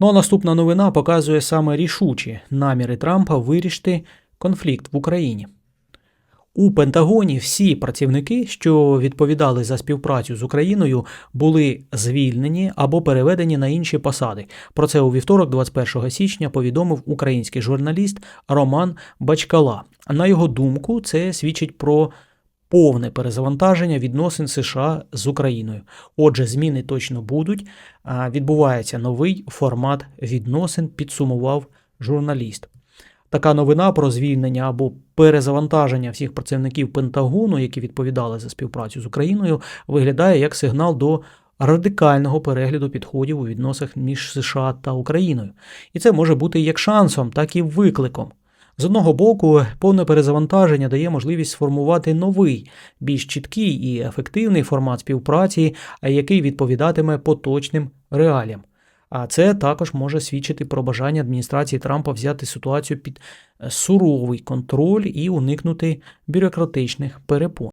Ну а наступна новина показує саме рішучі наміри Трампа вирішити конфлікт в Україні. У Пентагоні всі працівники, що відповідали за співпрацю з Україною, були звільнені або переведені на інші посади. Про це у вівторок, 21 січня, повідомив український журналіст Роман Бачкала. На його думку, це свідчить про повне перезавантаження відносин США з Україною. Отже, зміни точно будуть. Відбувається новий формат відносин, підсумував журналіст. Така новина про звільнення або перезавантаження всіх працівників Пентагону, які відповідали за співпрацю з Україною, виглядає як сигнал до радикального перегляду підходів у відносинах між США та Україною. І це може бути як шансом, так і викликом. З одного боку, повне перезавантаження дає можливість сформувати новий, більш чіткий і ефективний формат співпраці, який відповідатиме поточним реаліям. А це також може свідчити про бажання адміністрації Трампа взяти ситуацію під е, суровий контроль і уникнути бюрократичних перепон.